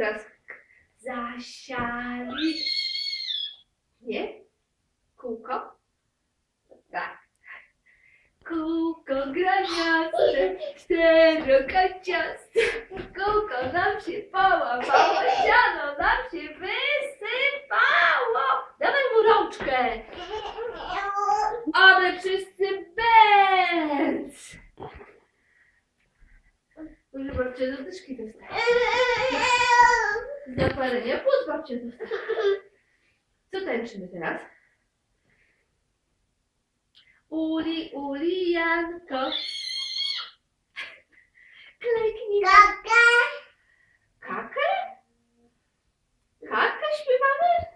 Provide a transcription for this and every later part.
Teraz zasiali. Nie? Kółko? Tak. Kółko graniaste, czterokaciaste, kółko nam się połamało, siano nam się wysypało. Dawaj mu rączkę, aby wszyscy bęc. Może babcia do dyszki dostać. Zapalenia płuc babcia dostać. Co tańczymy teraz? Uli, uli, Janko. Kleknij. Kakę? Kakę śpiewamy?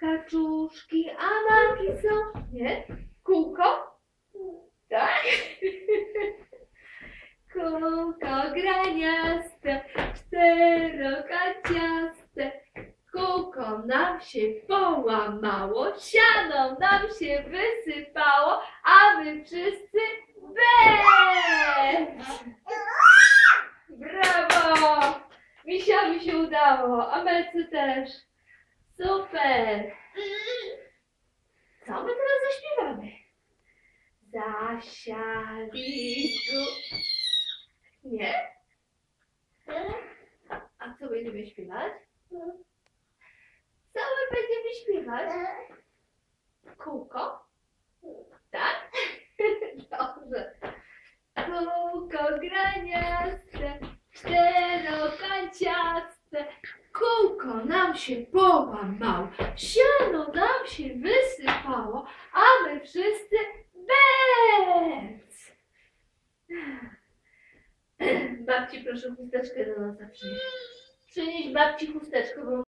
Kaczuszki, a maki są. Nie? Kółko? Tak? Kółko graniaste, czterokaciaste. Kółko nam się połamało, siano nam się wysypało, a my wszyscy bez! Brawo! Misiawi się udało, a Melce też. Super! Co my teraz zaśpiewamy? Zasiali gór... Nie? Będziemy śpiewać? My będziemy śpiewać? Kółko? Tak? Dobrze. Kółko graniaste, czterokanciaste, kółko nam się połamało, siano nam się wysypało, a my wszyscy bez. Babci proszę chusteczkę do nosa przynieść. Przynieść babci chusteczkę, bo